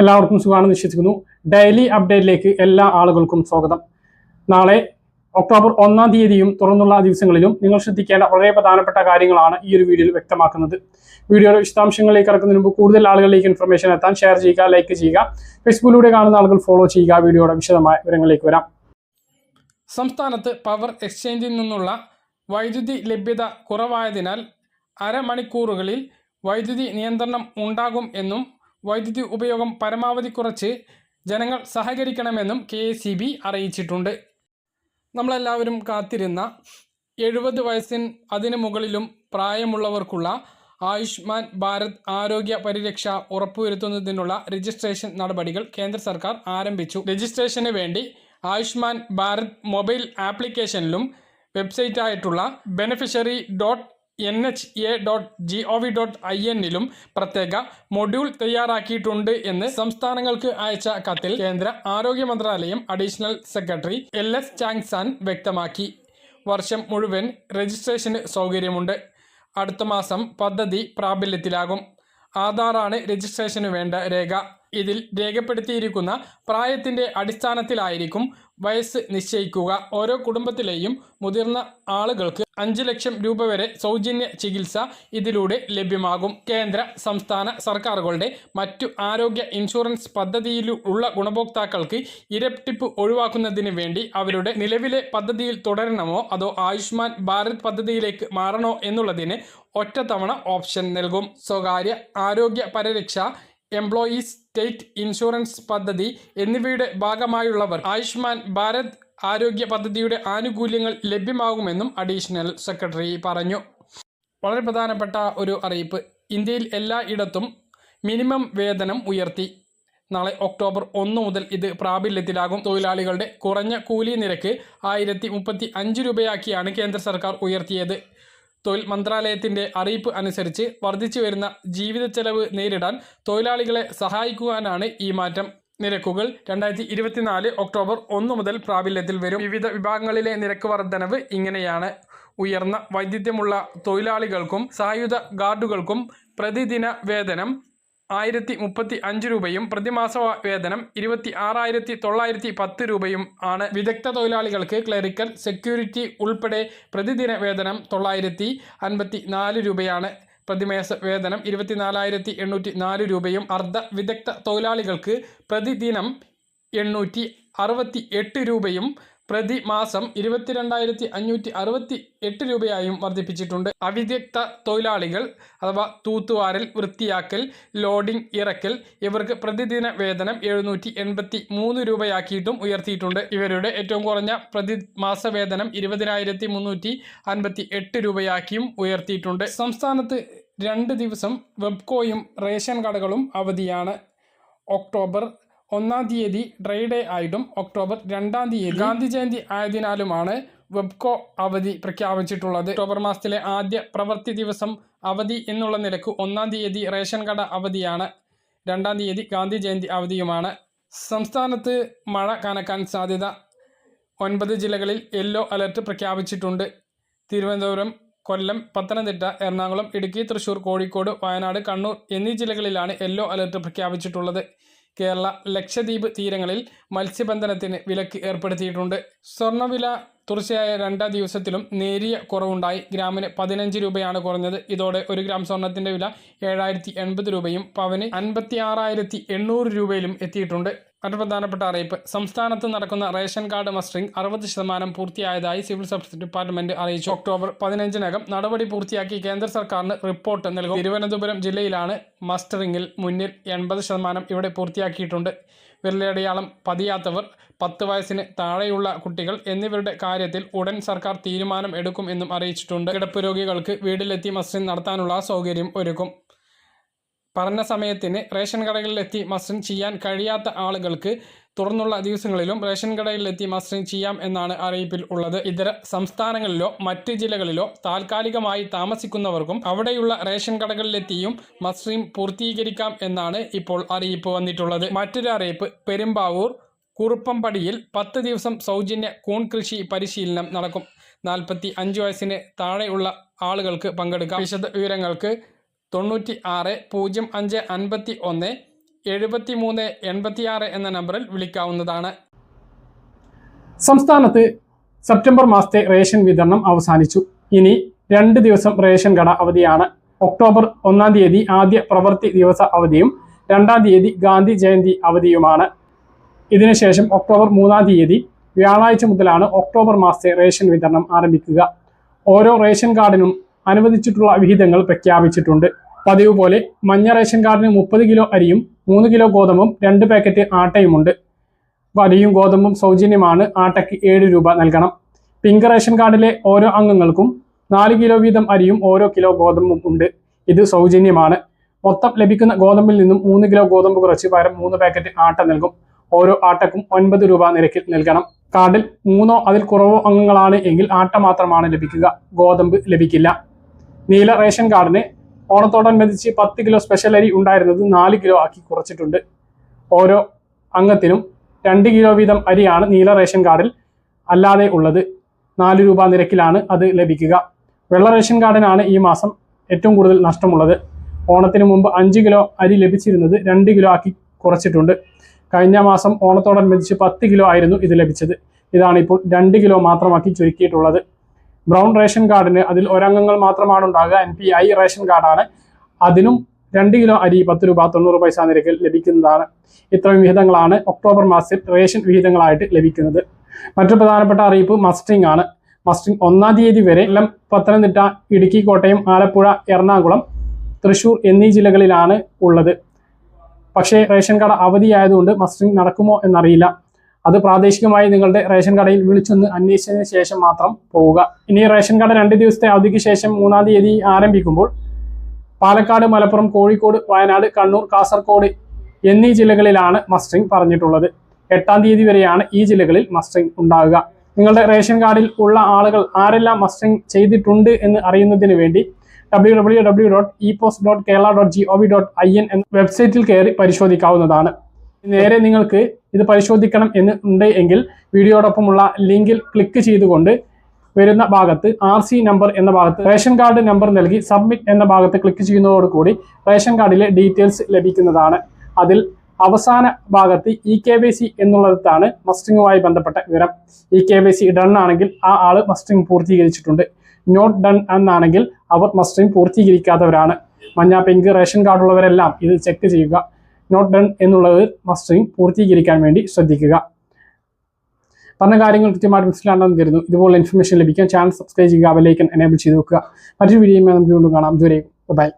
എല്ലാവർക്കും സുഖമാണെന്ന് വിശ്വസിക്കുന്നു. ഡെയിലി അപ്ഡേറ്റിലേക്ക് എല്ലാ ആളുകൾക്കും സ്വാഗതം. നാളെ ഒക്ടോബർ ഒന്നാം തീയതിയും തുറന്നുള്ള ദിവസങ്ങളിലും നിങ്ങൾ ശ്രദ്ധിക്കേണ്ട വളരെ പ്രധാനപ്പെട്ട കാര്യങ്ങളാണ് ഈ ഒരു വീഡിയോയിൽ വ്യക്തമാക്കുന്നത്. വീഡിയോയുടെ വിശദാംശങ്ങളിലേക്ക് ഇറക്കുന്നതിന് മുമ്പ് കൂടുതൽ ആളുകളിലേക്ക് ഇൻഫർമേഷൻ എത്താൻ ഷെയർ ചെയ്യുക ലൈക്ക് ചെയ്യുക. ഫേസ്ബുക്കിലൂടെ കാണുന്ന ആളുകൾ ഫോളോ ചെയ്യുക. വീഡിയോയുടെ വിശദമായ വിവരങ്ങളിലേക്ക് വരാം. സംസ്ഥാനത്ത് പവർ എക്സ്ചേഞ്ചിൽ നിന്നുള്ള വൈദ്യുതി ലഭ്യത കുറവായതിനാൽ അരമണിക്കൂറുകളിൽ വൈദ്യുതി നിയന്ത്രണം ഉണ്ടാകും എന്നും വൈദ്യുതി ഉപയോഗം പരമാവധി കുറച്ച് ജനങ്ങൾ സഹകരിക്കണമെന്നും കെ എസ് അറിയിച്ചിട്ടുണ്ട്. നമ്മളെല്ലാവരും കാത്തിരുന്ന എഴുപത് വയസ്സിന് അതിന് മുകളിലും പ്രായമുള്ളവർക്കുള്ള ആയുഷ്മാൻ ഭാരത് ആരോഗ്യ പരിരക്ഷ ഉറപ്പുവരുത്തുന്നതിനുള്ള രജിസ്ട്രേഷൻ നടപടികൾ കേന്ദ്ര സർക്കാർ ആരംഭിച്ചു. രജിസ്ട്രേഷന് വേണ്ടി ആയുഷ്മാൻ ഭാരത് മൊബൈൽ ആപ്ലിക്കേഷനിലും വെബ്സൈറ്റായിട്ടുള്ള beneficiary dot N H A dot G O V dot I എന്നിലും പ്രത്യേക മൊഡ്യൂൾ തയ്യാറാക്കിയിട്ടുണ്ട് എന്ന് സംസ്ഥാനങ്ങൾക്ക് അയച്ച കത്തിൽ കേന്ദ്ര ആരോഗ്യ മന്ത്രാലയം additional secretary L S Changsan വ്യക്തമാക്കി. വർഷം മുഴുവൻ രജിസ്ട്രേഷന് സൗകര്യമുണ്ട്. അടുത്ത മാസം പദ്ധതി പ്രാബല്യത്തിലാകും. ആധാറാണ് രജിസ്ട്രേഷന് വേണ്ട രേഖ. ഇതിൽ രേഖപ്പെടുത്തിയിരിക്കുന്ന പ്രായത്തിന്റെ അടിസ്ഥാനത്തിലായിരിക്കും വയസ്സ് നിശ്ചയിക്കുക. ഓരോ കുടുംബത്തിലെയും മുതിർന്ന ആളുകൾക്ക് അഞ്ച് ലക്ഷം രൂപ വരെ സൗജന്യ ചികിത്സ ഇതിലൂടെ ലഭ്യമാകും. കേന്ദ്ര സംസ്ഥാന സർക്കാരുകളുടെ മറ്റു ആരോഗ്യ ഇൻഷുറൻസ് പദ്ധതിയിലുള്ള ഗുണഭോക്താക്കൾക്ക് ഇരട്ടിപ്പ് ഒഴിവാക്കുന്നതിന് വേണ്ടി അവരുടെ നിലവിലെ പദ്ധതിയിൽ തുടരണമോ അതോ ആയുഷ്മാൻ ഭാരത് പദ്ധതിയിലേക്ക് മാറണോ എന്നുള്ളതിന് ഒറ്റത്തവണ ഓപ്ഷൻ നൽകും. സ്വകാര്യ ആരോഗ്യ പരിരക്ഷ എംപ്ലോയീസ് സ്റ്റേറ്റ് ഇൻഷുറൻസ് പദ്ധതി എന്നിവയുടെ ഭാഗമായുള്ളവർ ആയുഷ്മാൻ ഭാരത് ആരോഗ്യ പദ്ധതിയുടെ ആനുകൂല്യങ്ങൾ ലഭ്യമാകുമെന്നും അഡീഷണൽ സെക്രട്ടറി പറഞ്ഞു. വളരെ പ്രധാനപ്പെട്ട ഒരു അറിയിപ്പ്. ഇന്ത്യയിൽ എല്ലായിടത്തും മിനിമം വേതനം ഉയർത്തി. നാളെ ഒക്ടോബർ ഒന്ന് മുതൽ ഇത് പ്രാബല്യത്തിലാകും. തൊഴിലാളികളുടെ കുറഞ്ഞ കൂലി നിരക്ക് ആയിരത്തി മുപ്പത്തി അഞ്ച് രൂപയാക്കിയാണ് കേന്ദ്ര സർക്കാർ ഉയർത്തിയത്. തൊഴിൽ മന്ത്രാലയത്തിന്റെ അറിയിപ്പ് അനുസരിച്ച് വർദ്ധിച്ചു വരുന്ന ജീവിത ചെലവ് നേരിടാൻ തൊഴിലാളികളെ സഹായിക്കുവാനാണ് ഈ മാറ്റം. നിരക്കുകൾ രണ്ടായിരത്തി ഇരുപത്തിനാല് ഒക്ടോബർ ഒന്ന് മുതൽ പ്രാബല്യത്തിൽ വരും. വിവിധ വിഭാഗങ്ങളിലെ നിരക്ക് വർധനവ് ഇങ്ങനെയാണ്. ഉയർന്ന വൈദ്യുത്യമുള്ള തൊഴിലാളികൾക്കും സായുധ ഗാർഡുകൾക്കും പ്രതിദിന വേതനം ആയിരത്തി മുപ്പത്തി അഞ്ച് രൂപയും പ്രതിമാസ വേതനം ഇരുപത്തി ആറായിരത്തി തൊള്ളായിരത്തി പത്ത് രൂപയും ആണ് വിദഗ്ധ തൊഴിലാളികൾക്ക് ക്ലറിക്കൽ സെക്യൂരിറ്റി ഉൾപ്പെടെ പ്രതിദിന വേതനം തൊള്ളായിരത്തി അൻപത്തി നാല് രൂപയാണ്. പ്രതിമാസ വേതനം ഇരുപത്തിനാലായിരത്തി എണ്ണൂറ്റി നാല് രൂപയും അർദ്ധ വിദഗ്ധ തൊഴിലാളികൾക്ക് പ്രതിദിനം എണ്ണൂറ്റി അറുപത്തി എട്ട് രൂപയും പ്രതിമാസം ഇരുപത്തിരണ്ടായിരത്തി അഞ്ഞൂറ്റി അറുപത്തി എട്ട് രൂപയായും വർദ്ധിപ്പിച്ചിട്ടുണ്ട്. അവിദഗ്ധ തൊഴിലാളികൾ അഥവാ തൂത്തുവാരൽ വൃത്തിയാക്കൽ ലോഡിംഗ് ഇറക്കൽ ഇവർക്ക് പ്രതിദിന വേതനം എഴുന്നൂറ്റി എൺപത്തി മൂന്ന് രൂപയാക്കിയിട്ടും ഉയർത്തിയിട്ടുണ്ട്. ഇവരുടെ ഏറ്റവും കുറഞ്ഞ പ്രതിമാസ വേതനം ഇരുപതിനായിരത്തി മുന്നൂറ്റി അൻപത്തി എട്ട് രൂപയാക്കിയും ഉയർത്തിയിട്ടുണ്ട്. സംസ്ഥാനത്ത് രണ്ട് ദിവസം വെബ്കോയും റേഷൻ കടകളും അവധിയാണ്. ഒക്ടോബർ ഒന്നാം തീയതി ഡ്രൈ ഡേ ആയിട്ടും ഒക്ടോബർ രണ്ടാം തീയതി ഗാന്ധി ജയന്തി ആയതിനാലുമാണ് വെബ്കോ അവധി പ്രഖ്യാപിച്ചിട്ടുള്ളത്. ഒക്ടോബർ മാസത്തിലെ ആദ്യ പ്രവൃത്തി ദിവസം അവധി എന്നുള്ള നിലയ്ക്ക് ഒന്നാം തീയതി റേഷൻ കട അവധിയാണ്. രണ്ടാം തീയതി ഗാന്ധി ജയന്തി അവധിയുമാണ്. സംസ്ഥാനത്ത് മഴ കനക്കാൻ സാധ്യത ഒൻപത് ജില്ലകളിൽ യെല്ലോ അലർട്ട് പ്രഖ്യാപിച്ചിട്ടുണ്ട്. തിരുവനന്തപുരം കൊല്ലം പത്തനംതിട്ട എറണാകുളം ഇടുക്കി തൃശൂർ കോഴിക്കോട് വയനാട് കണ്ണൂർ എന്നീ ജില്ലകളിലാണ് യെല്ലോ അലർട്ട് പ്രഖ്യാപിച്ചിട്ടുള്ളത്. കേരള ലക്ഷദ്വീപ് തീരങ്ങളിൽ മത്സ്യബന്ധനത്തിന് വിലക്ക് ഏർപ്പെടുത്തിയിട്ടുണ്ട്. സ്വർണവില തുടർച്ചയായ രണ്ടാം ദിവസത്തിലും നേരിയ കുറവുണ്ടായി. ഗ്രാമിന് പതിനഞ്ച് രൂപയാണ് കുറഞ്ഞത്. ഇതോടെ ഒരു ഗ്രാം സ്വർണത്തിന്റെ വില ഏഴായിരത്തി എൺപത് രൂപയും പവന് അൻപത്തി ആറായിരത്തി എണ്ണൂറ് രൂപയിലും എത്തിയിട്ടുണ്ട്. മറ്റു പ്രധാനപ്പെട്ട അറിയിപ്പ്. സംസ്ഥാനത്ത് നടക്കുന്ന റേഷൻ കാർഡ് മസ്റ്ററിംഗ് അറുപത് ശതമാനം പൂർത്തിയായതായി സിവിൽ സപ്ലൈസ് ഡിപ്പാർട്ട്മെന്റ് അറിയിച്ചു. ഒക്ടോബർ പതിനഞ്ചിനകം നടപടി പൂർത്തിയാക്കി കേന്ദ്ര സർക്കാരിന് റിപ്പോർട്ട് നൽകും. തിരുവനന്തപുരം ജില്ലയിലാണ് മസ്റ്ററിംഗിൽ മുന്നിൽ എൺപത് ശതമാനം ഇവിടെ പൂർത്തിയാക്കിയിട്ടുണ്ട്. വിരലടയാളം പതിയാത്തവർ പത്ത് വയസ്സിന് താഴെയുള്ള കുട്ടികൾ എന്നിവരുടെ കാര്യത്തിൽ ഉടൻ സർക്കാർ തീരുമാനം എടുക്കും എന്നും അറിയിച്ചിട്ടുണ്ട്. കിടപ്പ് രോഗികൾക്ക് വീട്ടിലെത്തി മസ്റ്ററിംഗ് നടത്താനുള്ള സൗകര്യം ഒരുക്കും. പറഞ്ഞ സമയത്തിന് റേഷൻ കടകളിലെത്തി മസ്റ്ററിംഗ് ചെയ്യാൻ കഴിയാത്ത ആളുകൾക്ക് തുടർന്നുള്ള ദിവസങ്ങളിലും റേഷൻ കടയിലെത്തി മസ്റ്ററിംഗ് ചെയ്യാം എന്നാണ് അറിയിപ്പിൽ ഉള്ളത്. ഇതര സംസ്ഥാനങ്ങളിലോ മറ്റ് ജില്ലകളിലോ താൽക്കാലികമായി താമസിക്കുന്നവർക്കും അവിടെയുള്ള റേഷൻ കടകളിലെത്തിയും മസ്റ്ററിംഗ് പൂർത്തീകരിക്കാം എന്നാണ് ഇപ്പോൾ അറിയിപ്പ് വന്നിട്ടുള്ളത്. മറ്റൊരു അറിയിപ്പ് പെരുമ്പാവൂർ കുറുപ്പംപടിയിൽ പത്ത് ദിവസം സൗജന്യ കൂൺ കൃഷി പരിശീലനം നടക്കും. നാൽപ്പത്തി അഞ്ച് വയസ്സിന് താഴെയുള്ള ആളുകൾക്ക് പങ്കെടുക്കാം. വിശദ വിവരങ്ങൾക്ക് തൊണ്ണൂറ്റി ആറ് പൂജ്യം അഞ്ച് അൻപത്തി ഒന്ന് എഴുപത്തി മൂന്ന് എൺപത്തിയാറ് എന്ന നമ്പറിൽ വിളിക്കാവുന്നതാണ്. സംസ്ഥാനത്ത് സെപ്റ്റംബർ മാസത്തെ റേഷൻ വിതരണം അവസാനിച്ചു. ഇനി രണ്ട് ദിവസം റേഷൻ കട അവധിയാണ്. ഒക്ടോബർ ഒന്നാം തീയതി ആദ്യ പ്രവൃത്തി ദിവസ അവധിയും രണ്ടാം തീയതി ഗാന്ധി ജയന്തി അവധിയുമാണ്. ഇതിനുശേഷം ഒക്ടോബർ മൂന്നാം തീയതി വ്യാഴാഴ്ച മുതലാണ് ഒക്ടോബർ മാസത്തെ റേഷൻ വിതരണം ആരംഭിക്കുക. ഓരോ റേഷൻ കാർഡിനും അനുവദിച്ചിട്ടുള്ള വിഹിതങ്ങൾ പ്രഖ്യാപിച്ചിട്ടുണ്ട്. പതിവ് പോലെ മഞ്ഞ റേഷൻ കാർഡിന് മുപ്പത് കിലോ അരിയും മൂന്ന് കിലോ ഗോതമ്പും രണ്ട് പാക്കറ്റ് ആട്ടയുമുണ്ട്. അരിയും ഗോതമ്പും സൗജന്യമാണ്. ആട്ടയ്ക്ക് ഏഴ് രൂപ നൽകണം. പിങ്ക് റേഷൻ കാർഡിലെ ഓരോ അംഗങ്ങൾക്കും നാല് കിലോ വീതം അരിയും ഓരോ കിലോ ഗോതമ്പും ഉണ്ട്. ഇത് സൗജന്യമാണ്. മൊത്തം ലഭിക്കുന്ന ഗോതമ്പിൽ നിന്നും മൂന്ന് കിലോ ഗോതമ്പ് കുറച്ച് പകരം മൂന്ന് പാക്കറ്റ് ആട്ട നൽകും. ഓരോ ആട്ടക്കും ഒൻപത് രൂപ നിരക്കിൽ നൽകണം. കാർഡിൽ മൂന്നോ അതിൽ കുറവോ അംഗങ്ങളാണ് എങ്കിൽ ആട്ട മാത്രമാണ് ലഭിക്കുക. ഗോതമ്പ് ലഭിക്കില്ല. നീല റേഷൻ കാർഡിന് ഓണത്തോടനുബന്ധിച്ച് പത്ത് കിലോ സ്പെഷ്യൽ അരി ഉണ്ടായിരുന്നത് നാല് കിലോ ആക്കി കുറച്ചിട്ടുണ്ട്. ഓരോ അംഗത്തിനും രണ്ട് കിലോ വീതം അരിയാണ് നീല റേഷൻ കാർഡിൽ അല്ലാതെ ഉള്ളത്. നാല് രൂപ നിരക്കിലാണ് അത് ലഭിക്കുക. വെള്ള റേഷൻ കാർഡിനാണ് ഈ മാസം ഏറ്റവും കൂടുതൽ നഷ്ടമുള്ളത്. ഓണത്തിന് മുമ്പ് അഞ്ച് കിലോ അരി ലഭിച്ചിരുന്നത് രണ്ട് കിലോ ആക്കി കുറച്ചിട്ടുണ്ട്. കഴിഞ്ഞ മാസം ഓണത്തോടനുബന്ധിച്ച് പത്ത് കിലോ ആയിരുന്നു ഇത് ലഭിച്ചത്. ഇതാണ് ഇപ്പോൾ രണ്ട് കിലോ മാത്രമാക്കി ചുരുക്കിയിട്ടുള്ളത്. ബ്രൗൺ റേഷൻ കാർഡിന് അതിൽ ഒരംഗങ്ങൾ മാത്രമാണ് ഉണ്ടാകുക. എൻ പി ഐ റേഷൻ കാർഡാണ്. അതിനും രണ്ട് കിലോ അരി പത്ത് രൂപ തൊണ്ണൂറ് പൈസ നിരക്കിൽ ലഭിക്കുന്നതാണ്. ഇത്രയും വിഹിതങ്ങളാണ് ഒക്ടോബർ മാസത്തിൽ റേഷൻ വിഹിതങ്ങളായിട്ട് ലഭിക്കുന്നത്. മറ്റു പ്രധാനപ്പെട്ട അറിയിപ്പ് മസ്റ്റിംഗ് ആണ്. മസ്റ്റിംഗ് ഒന്നാം തീയതി വരെ കൊല്ലം പത്തനംതിട്ട ഇടുക്കി കോട്ടയം ആലപ്പുഴ എറണാകുളം തൃശൂർ എന്നീ ജില്ലകളിലാണ് ഉള്ളത്. പക്ഷേ റേഷൻ കട അവധിയായതുകൊണ്ട് മസ്റ്റിംഗ് നടക്കുമോ എന്നറിയില്ല. അത് പ്രാദേശികമായി നിങ്ങളുടെ റേഷൻ കടയിൽ വിളിച്ചൊന്ന് അന്വേഷിച്ചതിന് ശേഷം മാത്രം പോവുക. ഇനി റേഷൻ കട രണ്ട് ദിവസത്തെ അവധിക്ക് ശേഷം മൂന്നാം തീയതി ആരംഭിക്കുമ്പോൾ പാലക്കാട് മലപ്പുറം കോഴിക്കോട് വയനാട് കണ്ണൂർ കാസർഗോഡ് എന്നീ ജില്ലകളിലാണ് മസ്റ്ററിംഗ് പറഞ്ഞിട്ടുള്ളത്. എട്ടാം തീയതി വരെയാണ് ഈ ജില്ലകളിൽ മസ്റ്ററിംഗ് ഉണ്ടാവുക. നിങ്ങളുടെ റേഷൻ കാർഡിൽ ഉള്ള ആളുകൾ ആരെല്ലാം മസ്റ്ററിംഗ് ചെയ്തിട്ടുണ്ട് എന്ന് അറിയുന്നതിന് വേണ്ടി W W W dot E post dot Kerala dot G O V dot I N എന്ന വെബ്സൈറ്റിൽ കയറി പരിശോധിക്കാവുന്നതാണ്. നേരെ നിങ്ങൾക്ക് ഇത് പരിശോധിക്കണം എന്ന് ഉണ്ട് എങ്കിൽ വീഡിയോടൊപ്പമുള്ള ലിങ്കിൽ ക്ലിക്ക് ചെയ്തുകൊണ്ട് വരുന്ന ഭാഗത്ത് ആർ സി നമ്പർ എന്ന ഭാഗത്ത് റേഷൻ കാർഡ് നമ്പർ നൽകി സബ്മിറ്റ് എന്ന ഭാഗത്ത് ക്ലിക്ക് ചെയ്യുന്നതോടുകൂടി റേഷൻ കാർഡിലെ ഡീറ്റെയിൽസ് ലഭിക്കുന്നതാണ്. അതിൽ അവസാന ഭാഗത്ത് ഇ കെ വൈ സി എന്നുള്ളതാണ് മസ്റ്റിങ്ങുമായി ബന്ധപ്പെട്ട വിവരം. E K Y C done ആണെങ്കിൽ ആ ആൾ മസ്റ്റിംഗ് പൂർത്തീകരിച്ചിട്ടുണ്ട്. നോട്ട് ഡൺ എന്നാണെങ്കിൽ അവർ മസ്റ്റിംഗ് പൂർത്തീകരിക്കാത്തവരാണ്. മഞ്ഞ പെങ്ക് റേഷൻ കാർഡുള്ളവരെല്ലാം ഇത് ചെക്ക് ചെയ്യുക. നോട്ട് ഡൺ എന്നുള്ളത് മസ്റ്ററിംഗ് പൂർത്തീകരിക്കാൻ വേണ്ടി ശ്രദ്ധിക്കുക. പറഞ്ഞ കാര്യങ്ങൾ കൃത്യമായിട്ട് മനസ്സിലാണെന്ന് കരുതുന്നു. ഇതുപോലെ ഇൻഫർമേഷൻ ലഭിക്കാൻ ചാനൽ സബ്സ്ക്രൈബ് ചെയ്യുക ബെല്ലൈക്കൻ എനേബിൾ ചെയ്ത് വെക്കുക. മറ്റൊരു വീഡിയോയുമായി നമുക്ക് വീണ്ടും കാണാം. ഇതുവരെ ബൈ